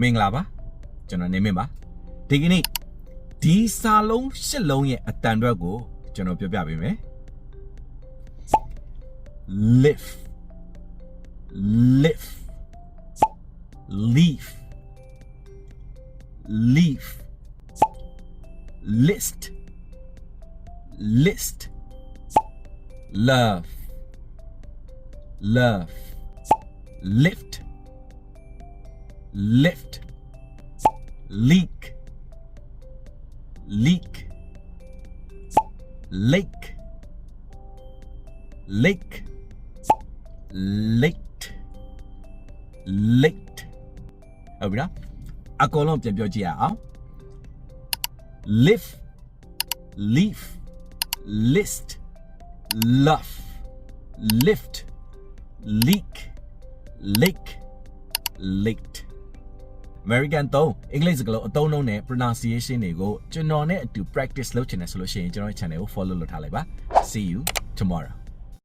မင်္ဂလာပါကျွန်တော်နေမင်းပါဒီကနေ့ဒီစာလုံးရှစ်လုံးရဲ့အတန်အတွက်ကိုကျွန်တော်ပြောပြပေးမယ် live live leaf leaf list list love love lift lift leak leak lake lake late late ဟုတ်ပြီနော်အကုန်လုံးပြန်ပြောကြည့်ရအောင် live leaf list luff lift leak lake late American သုံးအင်္ဂလိပ်စကားလုံးအသုံးလုံးနဲ့ pronunciation တွေကိုကျွန်တော်နဲ့အတူ practice လုပ်ချင်တယ်ဆိုလို့ရှိရင်ကျွန်တော်ရဲ့ channel ကို follow လုပ်ထားလိုက်ပါ see you tomorrow